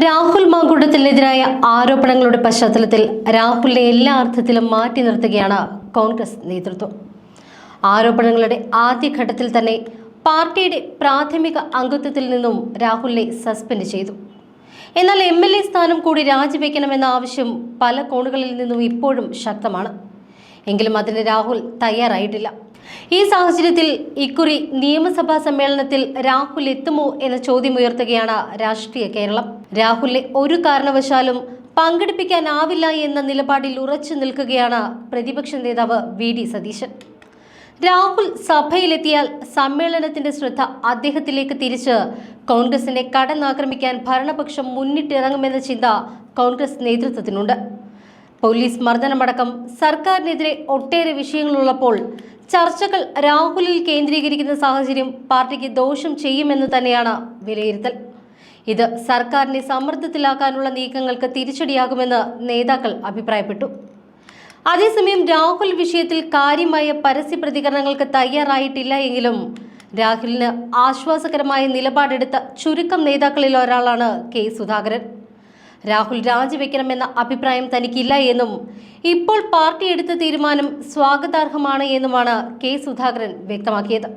രാഹുൽ മാങ്കൂട്ടത്തിനെതിരായ ആരോപണങ്ങളുടെ പശ്ചാത്തലത്തിൽ രാഹുലിനെ എല്ലാ അർത്ഥത്തിലും മാറ്റി നിർത്തുകയാണ് കോൺഗ്രസ് നേതൃത്വം. ആരോപണങ്ങളുടെ ആദ്യഘട്ടത്തിൽ തന്നെ പാർട്ടിയുടെ പ്രാഥമിക അംഗത്വത്തിൽ നിന്നും രാഹുലിനെ സസ്പെൻഡ് ചെയ്തു. എന്നാൽ എം എൽ എ സ്ഥാനം കൂടി രാജിവെക്കണമെന്ന ആവശ്യം പല കോണുകളിൽ നിന്നും ഇപ്പോഴും ശക്തമാണ്. എങ്കിലും അതിന് രാഹുൽ തയ്യാറായിട്ടില്ല. ഈ സാഹചര്യത്തിൽ ഇക്കുറി നിയമസഭാ സമ്മേളനത്തിൽ രാഹുൽ എത്തുമോ എന്ന ചോദ്യം ഉയർത്തുകയാണ് രാഷ്ട്രീയ കേരളം. രാഹുലിനെ ഒരു കാരണവശാലും പങ്കെടുപ്പിക്കാനാവില്ല എന്ന നിലപാടിൽ ഉറച്ചു നിൽക്കുകയാണ് പ്രതിപക്ഷ നേതാവ് വി ഡി സതീശൻ. രാഹുൽ സഭയിലെത്തിയാൽ സമ്മേളനത്തിന്റെ ശ്രദ്ധ അദ്ദേഹത്തിലേക്ക് തിരിച്ച് കോൺഗ്രസിനെ കടന്നാക്രമിക്കാൻ ഭരണപക്ഷം മുന്നിട്ടിറങ്ങുമെന്ന ചിന്ത കോൺഗ്രസ് നേതൃത്വത്തിനുണ്ട്. പോലീസ് മർദ്ദനമടക്കം സർക്കാരിനെതിരെ ഒട്ടേറെ വിഷയങ്ങളുള്ളപ്പോൾ ചർച്ചകൾ രാഹുലിൽ കേന്ദ്രീകരിക്കുന്ന സാഹചര്യം പാർട്ടിക്ക് ദോഷം ചെയ്യുമെന്ന് തന്നെയാണ് വിലയിരുത്തൽ. ഇത് സർക്കാരിനെ സമ്മർദ്ദത്തിലാക്കാനുള്ള നീക്കങ്ങൾക്ക് തിരിച്ചടിയാകുമെന്ന് നേതാക്കൾ അഭിപ്രായപ്പെട്ടു. അതേസമയം രാഹുൽ വിഷയത്തിൽ കാര്യമായ പരസ്യ പ്രതികരണങ്ങൾക്ക് തയ്യാറായിട്ടില്ല എങ്കിലും രാഹുലിന് ആശ്വാസകരമായ നിലപാടെടുത്ത ചുരുക്കം നേതാക്കളിൽ ഒരാളാണ് കെ സുധാകരൻ. രാഹുൽ രാജിവെക്കണമെന്ന അഭിപ്രായം തനിക്കില്ല എന്നും ഇപ്പോൾ പാർട്ടി എടുത്ത തീരുമാനം സ്വാഗതാർഹമാണ് എന്നുമാണ് കെ സുധാകരൻ വ്യക്തമാക്കിയത്.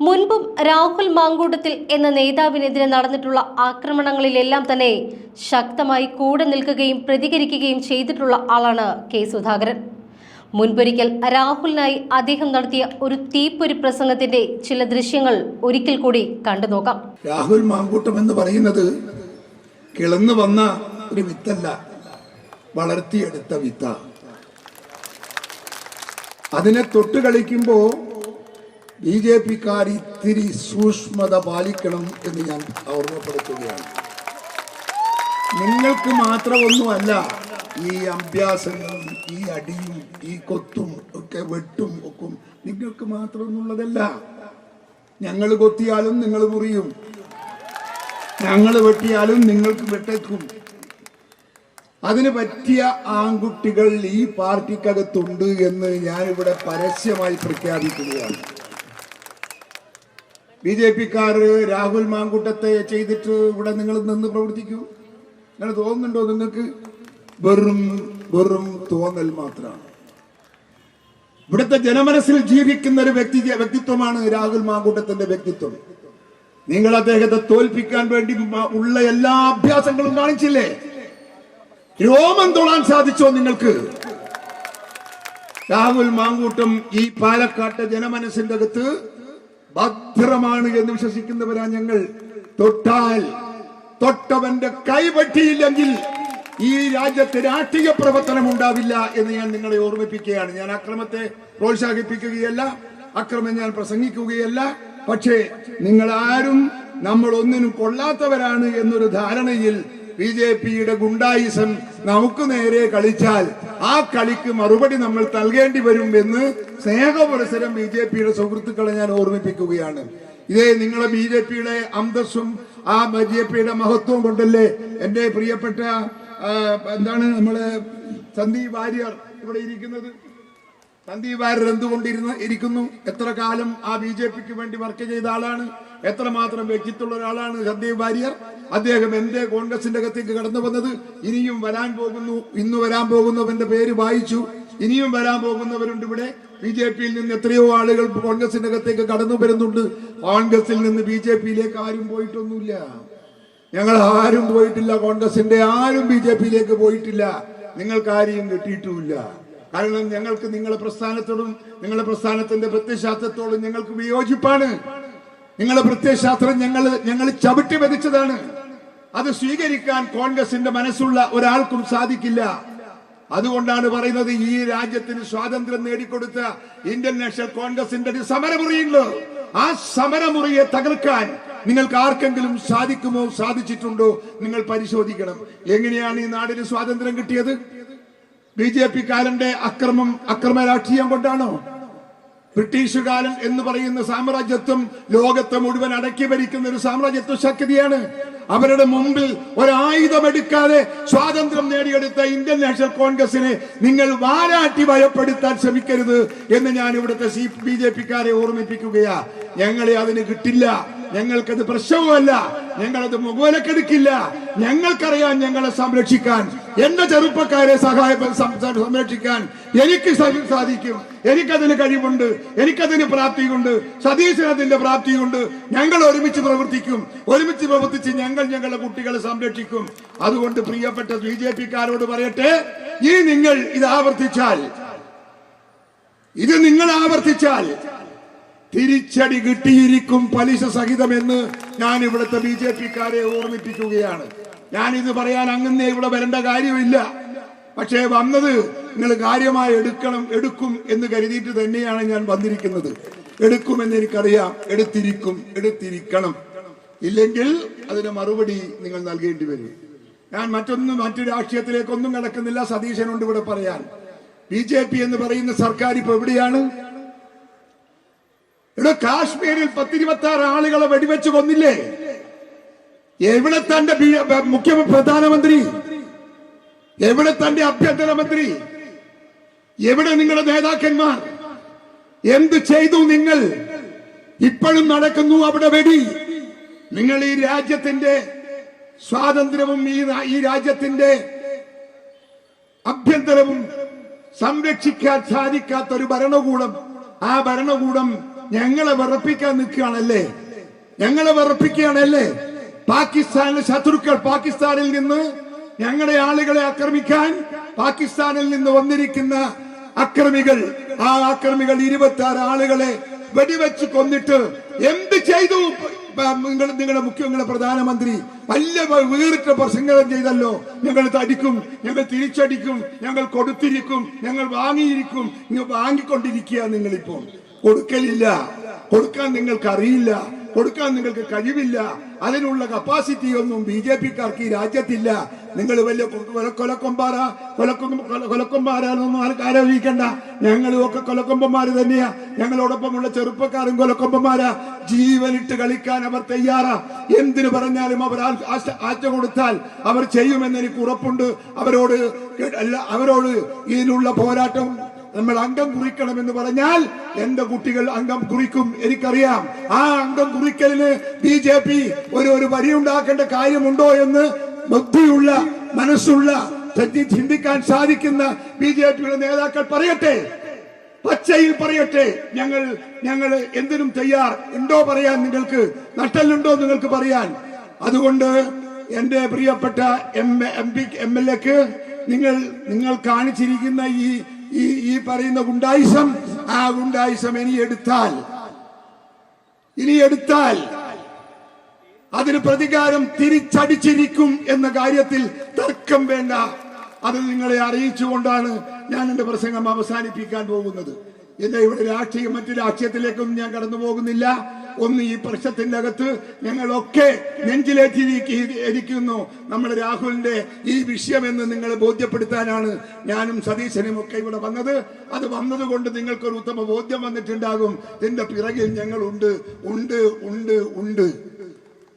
മുൻപും രാഹുൽ മാങ്കൂട്ടത്തിൽ എന്ന നേതാവിനെതിരെ നടന്നിട്ടുള്ള ആക്രമണങ്ങളിലെല്ലാം തന്നെ ശക്തമായി കൂടെ നിൽക്കുകയും പ്രതികരിക്കുകയും ചെയ്തിട്ടുള്ള ആളാണ് കെ സുധാകരൻ. മുൻപൊരിക്കൽ രാഹുലിനായി അദ്ദേഹം നടത്തിയ ഒരു തീപ്പൊരി പ്രസംഗത്തിന്റെ ചില ദൃശ്യങ്ങൾ ഒരിക്കൽ കൂടി കണ്ടു നോക്കാം രാഹുൽ മാങ്കൂട്ടം എന്ന് പറയുന്നത് കിളന്നു വന്ന ഒരു വിത്തല്ല വളർത്തിയെടുത്ത വിത്ത. അതിനെ തൊട്ട് കളിക്കുമ്പോ ബി ജെ പിക്കാർ ഇത്തിരി സൂക്ഷ്മത പാലിക്കണം എന്ന് ഞാൻ ഓർമ്മപ്പെടുത്തുകയാണ്. നിങ്ങൾക്ക് മാത്രമൊന്നുമല്ല ഈ അഭ്യാസങ്ങളും ഈ അടിയും ഈ കൊത്തും ഒക്കെ വെട്ടും ഒക്കും. നിങ്ങൾക്ക് മാത്രമൊന്നുള്ളതല്ല. ഞങ്ങൾ കൊത്തിയാലും നിങ്ങൾ മുറിയും. ഞങ്ങൾ വെട്ടിയാലും നിങ്ങൾക്ക് വെട്ടേക്കും. അതിന് പറ്റിയ ആൺകുട്ടികൾ ഈ പാർട്ടിക്കകത്തുണ്ട് എന്ന് ഞാൻ ഇവിടെ പരസ്യമായി പ്രഖ്യാപിക്കുകയാണ്. ബി ജെ പിക്കാർ രാഹുൽ മാങ്കൂട്ടത്തെ ചെയ്തിട്ട് ഇവിടെ നിങ്ങൾ നിന്ന് പ്രവർത്തിക്കൂ. അങ്ങനെ തോന്നുന്നുണ്ടോ നിങ്ങൾക്ക്? വെറും വെറും തോന്നൽ മാത്രമാണ്. ഇവിടുത്തെ ജനമനസ്സിൽ ജീവിക്കുന്ന ഒരു വ്യക്തി വ്യക്തിത്വമാണ് രാഹുൽ മാങ്കൂട്ടത്തിന്റെ വ്യക്തിത്വം. നിങ്ങൾ അദ്ദേഹത്തെ തോൽപ്പിക്കാൻ വേണ്ടി ഉള്ള എല്ലാ അഭ്യാസങ്ങളും കാണിച്ചില്ലേ? രോമം തൊടാൻ സാധിച്ചോ നിങ്ങൾക്ക്? രാഹുൽ മാങ്കൂട്ടം ഈ പാലക്കാട്ടെ ജനമനസ്സിന്റെ അകത്ത് ഭദ്രമാണ് എന്ന് വിശ്വസിക്കുന്നവരാ ഞങ്ങൾ. തൊട്ടാൽ തൊട്ടവന്റെ കൈ പറ്റിയില്ലെങ്കിൽ ഈ രാജ്യത്ത് രാഷ്ട്രീയ പ്രവർത്തനം ഉണ്ടാവില്ല എന്ന് ഞാൻ നിങ്ങളെ ഓർമ്മിപ്പിക്കുകയാണ്. ഞാൻ അക്രമത്തെ പ്രോത്സാഹിപ്പിക്കുകയല്ല അക്രമം ഞാൻ പ്രസംഗിക്കുകയല്ല. പക്ഷേ നിങ്ങൾ ആരും നമ്മൾ ഒന്നിനും കൊള്ളാത്തവരാണ് എന്നൊരു ധാരണയിൽ ബി ജെ പിയുടെ ഗുണ്ടായിസം നമുക്ക് നേരെ കളിച്ചാൽ ആ കളിക്ക് മറുപടി നമ്മൾ നൽകേണ്ടി വരും എന്ന് സ്നേഹപുരസരം ബി ജെ പിയുടെ സുഹൃത്തുക്കളെ ഞാൻ ഓർമ്മിപ്പിക്കുകയാണ്. ഇതേ നിങ്ങളെ ബി ജെ പിയുടെ അന്തസ്സും ആ ബി ജെ പിയുടെ മഹത്വവും കൊണ്ടല്ലേ എന്റെ പ്രിയപ്പെട്ട എന്താണ് നമ്മൾ സന്ദീപ് വാര്യർ ഇവിടെ ഇരിക്കുന്നത്? സന്ദീപ് വാര്യർ എന്തുകൊണ്ടിരുന്ന് ഇരിക്കുന്നു? എത്ര കാലം ആ ബി ജെ പിക്ക് വേണ്ടി വർക്ക് ചെയ്ത ആളാണ്? എത്രമാത്രം വ്യക്തിത്വമുള്ള ഒരാളാണ് സന്ദീപ് വാര്യർ? അദ്ദേഹം എന്തേ കോൺഗ്രസിന്റെ അകത്തേക്ക് കടന്നു വന്നത്? ഇനിയും വരാൻ പോകുന്നു ഇന്ന് വരാൻ പോകുന്നവന്റെ പേര് വായിച്ചു. ഇനിയും വരാൻ പോകുന്നവരുണ്ട് ഇവിടെ. ബി ജെ പിയിൽ നിന്ന് എത്രയോ ആളുകൾ കോൺഗ്രസിന്റെ അകത്തേക്ക് കടന്നു വരുന്നുണ്ട്. കോൺഗ്രസിൽ നിന്ന് ബി ജെ പിയിലേക്ക് ആരും പോയിട്ടൊന്നുമില്ല. ഞങ്ങൾ ആരും പോയിട്ടില്ല. കോൺഗ്രസിന്റെ ആരും ബി ജെ പിയിലേക്ക് പോയിട്ടില്ല. നിങ്ങൾക്ക് ആരെയും കിട്ടിയിട്ടുമില്ല. കാരണം ഞങ്ങൾക്ക് നിങ്ങളുടെ പ്രസ്ഥാനത്തോടും നിങ്ങളുടെ പ്രസ്ഥാനത്തിന്റെ പ്രത്യശാസ്ത്രത്തോടും ഞങ്ങൾക്ക് വിയോജിപ്പാണ്. നിങ്ങളുടെ പ്രത്യശാസ്ത്രം ഞങ്ങൾ ഞങ്ങൾ ചവിട്ടി വധിച്ചതാണ് അത് സ്വീകരിക്കാൻ കോൺഗ്രസിന്റെ മനസ്സുള്ള ഒരാൾക്കും സാധിക്കില്ല. അതുകൊണ്ടാണ് പറയുന്നത് ഈ രാജ്യത്തിന് സ്വാതന്ത്ര്യം നേടിക്കൊടുത്ത ഇന്ത്യൻ നാഷണൽ കോൺഗ്രസിന്റെ ഒരു സമരമുറിയുണ്ട്. ആ സമരമുറിയെ തകർക്കാൻ നിങ്ങൾക്ക് ആർക്കെങ്കിലും സാധിക്കുമോ സാധിച്ചിട്ടുണ്ടോ? നിങ്ങൾ പരിശോധിക്കണം. എങ്ങനെയാണ് ഈ നാടിന് സ്വാതന്ത്ര്യം കിട്ടിയത്? ബി ജെ പി കാലന്റെ അക്രമം അക്രമ രാഷ്ട്രീയം കൊണ്ടാണോ? ബ്രിട്ടീഷുകാരൻ എന്ന് പറയുന്ന സാമ്രാജ്യത്വം ലോകത്തെ മുഴുവൻ അടക്കി ഭരിക്കുന്ന ഒരു സാമ്രാജ്യത്വ ശക്തിയാണ്. അവരുടെ മുമ്പിൽ ഒരായുധമെടുക്കാതെ സ്വാതന്ത്ര്യം നേടിയെടുത്ത ഇന്ത്യൻ നാഷണൽ കോൺഗ്രസിനെ നിങ്ങൾ വാരാട്ടി ഭയപ്പെടുത്താൻ ശ്രമിക്കരുത് എന്ന് ഞാൻ ഇവിടുത്തെ സി ബി ജെ പിക്കാരെ ഓർമ്മിപ്പിക്കുകയാ. ഞങ്ങളെ അതിന് കിട്ടില്ല. ഞങ്ങൾക്കത് പ്രശ്നവുമല്ല. ഞങ്ങളത് മുഖവിലക്കെടുക്കില്ല. ഞങ്ങൾക്കറിയാം ഞങ്ങളെ സംരക്ഷിക്കാൻ. എന്റെ ചെറുപ്പക്കാരെ സഹായ സംരക്ഷിക്കാൻ എനിക്ക് സാധിക്കും. എനിക്കതിന് കഴിവുണ്ട്. എനിക്കതിന് പ്രാപ്തിയുണ്ട്. സതീശനത്തിന്റെ പ്രാപ്തിയുണ്ട്. ഞങ്ങൾ ഒരുമിച്ച് പ്രവർത്തിക്കും. ഒരുമിച്ച് പ്രവർത്തിച്ച് ഞങ്ങൾ ഞങ്ങളുടെ കുട്ടികളെ സംരക്ഷിക്കും. അതുകൊണ്ട് പ്രിയപ്പെട്ട ബി ജെ പിക്കാരോട് പറയട്ടെ ഇനി നിങ്ങൾ ഇത് ആവർത്തിച്ചാൽ. ഇത് നിങ്ങൾ ആവർത്തിച്ചാൽ. തിരിച്ചടി കിട്ടിയിരിക്കും പലിശ സഹിതമെന്ന് ഞാൻ ഇവിടുത്തെ ബി ജെ പിക്കാരെ ഓർമ്മിപ്പിക്കുകയാണ്. ഞാൻ ഇത് പറയാൻ അങ്ങനെ ഇവിടെ വരേണ്ട കാര്യമില്ല. പക്ഷേ വന്നത് നിങ്ങൾ കാര്യമായി എടുക്കണം എടുക്കും എന്ന് കരുതിയിട്ട് തന്നെയാണ് ഞാൻ വന്നിരിക്കുന്നത്. എടുക്കുമെന്ന് എനിക്കറിയാം എടുത്തിരിക്കും എടുത്തിരിക്കണം. ഇല്ലെങ്കിൽ അതിന് മറുപടി നിങ്ങൾ നൽകേണ്ടി വരും. ഞാൻ മറ്റൊന്നും മറ്റു രാഷ്ട്രീയത്തിലേക്കൊന്നും കിടക്കുന്നില്ല സതീശനുണ്ട് ഇവിടെ പറയാൻ. ബി ജെ പി എന്ന് പറയുന്ന സർക്കാർ ഇപ്പൊ എവിടെയാണ്? ഇവിടെ കാശ്മീരിൽ പത്തിരുപത്തി ആറ് ആളുകളെ വെടിവെച്ച് കൊന്നില്ലേ? എവിടെ തന്റെ മുഖ്യ പ്രധാനമന്ത്രി? എവിടെ തന്റെ ആഭ്യന്തരമന്ത്രി എവിടെ നിങ്ങളുടെ നേതാക്കന്മാർ? എന്ത് ചെയ്തു നിങ്ങൾ? ഇപ്പോഴും നടക്കുന്നു അവിടെ വെടി. നിങ്ങൾ ഈ രാജ്യത്തിന്റെ സ്വാതന്ത്ര്യവും ഈ ഈ രാജ്യത്തിന്റെ ആഭ്യന്തരവും സംരക്ഷിക്കാൻ സാധിക്കാത്ത ഒരു ഭരണകൂടം ആ ഭരണകൂടം ഞങ്ങളെ വിറപ്പിക്കാൻ നിൽക്കുകയാണല്ലേ? ഞങ്ങളെ വിറപ്പിക്കുകയാണല്ലേ? പാകിസ്ഥാനിലെ ശത്രുക്കൾ പാകിസ്ഥാനിൽ നിന്ന് ഞങ്ങളുടെ ആളുകളെ ആക്രമിക്കാൻ പാകിസ്ഥാനിൽ നിന്ന് വന്നിരിക്കുന്ന അക്രമികൾ ആ അക്രമികൾ ഇരുപത്തി ആറ് ആളുകളെ വെടിവെച്ച് കൊന്നിട്ട് എന്ത് ചെയ്തു? നിങ്ങൾ നിങ്ങളുടെ മുഖ്യ നിങ്ങളുടെ പ്രധാനമന്ത്രി വലിയ വീറിട്ട പ്രസംഗം ചെയ്തല്ലോ. ഞങ്ങൾ തടിക്കും ഞങ്ങൾ തിരിച്ചടിക്കും ഞങ്ങൾ കൊടുത്തിരിക്കും ഞങ്ങൾ വാങ്ങിയിരിക്കും വാങ്ങിക്കൊണ്ടിരിക്കുക നിങ്ങളിപ്പോൾ. കൊടുക്കലില്ല. കൊടുക്കാൻ നിങ്ങൾക്ക് അറിയില്ല കൊടുക്കാൻ നിങ്ങൾക്ക് കഴിവില്ല. അതിനുള്ള കപ്പാസിറ്റി ഒന്നും ബി ജെ പിക്കാർക്ക് ഈ രാജ്യത്തില്ല. നിങ്ങൾ വലിയ കൊലക്കൊമ്പാറ കൊലക്കൊമ്പ കൊല- കൊലക്കൊമ്പാരാണെന്നൊന്നും ആർക്ക് ആലോചിക്കണ്ട ഞങ്ങളും ഒക്കെ കൊലക്കൊമ്പന്മാര് തന്നെയാ. ഞങ്ങളോടൊപ്പമുള്ള ചെറുപ്പക്കാരും കൊലക്കൊമ്പന്മാരാ. ജീവനിട്ട് കളിക്കാൻ അവർ തയ്യാറാ. എന്തിനു പറഞ്ഞാലും അവർ ആശ- കൊടുത്താൽ അവർ ചെയ്യുമെന്ന് എനിക്ക് ഉറപ്പുണ്ട്. അവരോട് അവരോട് ഇതിനുള്ള പോരാട്ടം നമ്മൾ അംഗം കുറിക്കണം എന്ന് പറഞ്ഞാൽ എന്റെ കുട്ടികൾ അംഗം കുറിക്കും എനിക്കറിയാം. ആ അംഗം കുറിക്കലിന് ബി ജെ പി ഒരു ഒരു വരി ഉണ്ടാക്കേണ്ട കാര്യമുണ്ടോ എന്ന് ബുദ്ധിയുള്ള മനസ്സുള്ള ചിന്തി- ചിന്തിക്കാൻ സാധിക്കുന്ന ബി ജെ പിയുടെ നേതാക്കൾ പറയട്ടെ. പച്ചയിൽ പറയട്ടെ. ഞങ്ങൾ ഞങ്ങൾ എന്തിനും തയ്യാർ. ഉണ്ടോ പറയാൻ നിങ്ങൾക്ക്? നട്ടലുണ്ടോ നിങ്ങൾക്ക് പറയാൻ. അതുകൊണ്ട് എന്റെ പ്രിയപ്പെട്ട M M P M L എക്ക് നിങ്ങൾ നിങ്ങൾ കാണിച്ചിരിക്കുന്ന ഈ ഈ ഈ പറയുന്ന ഗുണ്ടായിസം ആ ഗുണ്ടായിസം ഇനി എടുത്താൽ ഇനി എടുത്താൽ അതിന് പ്രതികാരം തിരിച്ചടിച്ചിരിക്കും എന്ന കാര്യത്തിൽ തർക്കം വേണ്ട. അത് നിങ്ങളെ അറിയിച്ചുകൊണ്ടാണ് ഞാൻ എന്റെ പ്രസംഗം അവസാനിപ്പിക്കാൻ പോകുന്നത്. എന്റെ ഇവിടെ രാഷ്ട്രീയം മറ്റു രാഷ്ട്രീയത്തിലേക്കൊന്നും ഞാൻ കടന്നു പോകുന്നില്ല ഒന്ന് ഈ പ്രശ്നത്തിന്റെ അകത്ത് ഞങ്ങളൊക്കെ നെഞ്ചിലേറ്റിരിക്കുന്നു നമ്മുടെ രാഹുലിന്റെ ഈ വിഷയം എന്ന് നിങ്ങളെ ബോധ്യപ്പെടുത്താനാണ് ഞാനും സതീശനും ഒക്കെ ഇവിടെ വന്നത്. അത് വന്നതുകൊണ്ട് നിങ്ങൾക്കൊരു ഉത്തമ ബോധ്യം വന്നിട്ടുണ്ടാകും. ഇതിന്റെ പിറകിൽ ഞങ്ങളുണ്ട്. ഉണ്ട് ഉണ്ട് ഉണ്ട്.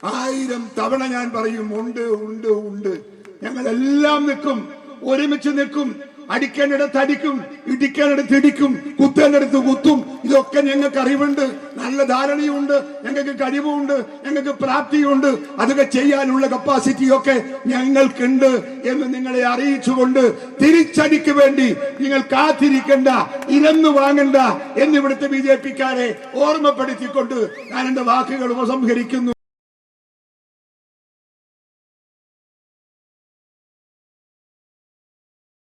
ആയിരം തവണ ഞാൻ പറയും ഉണ്ട് ഉണ്ട് ഉണ്ട്. ഞങ്ങളെല്ലാം നിൽക്കും. ഒരുമിച്ച് നിൽക്കും. അടിക്കേണ്ടിടത്ത് അടിക്കും ഇടിക്കേണ്ടിടത്ത് ഇടിക്കും കുത്തേണ്ടിടത്ത് കുത്തും. ഇതൊക്കെ ഞങ്ങൾക്ക് അറിവുണ്ട്. നല്ല ധാരണയുണ്ട്. ഞങ്ങൾക്ക് കഴിവുണ്ട്. ഞങ്ങൾക്ക് പ്രാപ്തിയുണ്ട്. അതൊക്കെ ചെയ്യാനുള്ള കപ്പാസിറ്റിയൊക്കെ ഞങ്ങൾക്കുണ്ട് എന്ന് നിങ്ങളെ അറിയിച്ചുകൊണ്ട് തിരിച്ചടിക്ക് വേണ്ടി നിങ്ങൾ കാത്തിരിക്കണ്ട ഇരന്നു വാങ്ങണ്ട എന്നിവിടുത്തെ ബി ജെ പിക്കാരെ ഓർമ്മപ്പെടുത്തിക്കൊണ്ട് ഞാൻ എന്റെ വാക്കുകൾ ഉപസംഹരിക്കുന്നു.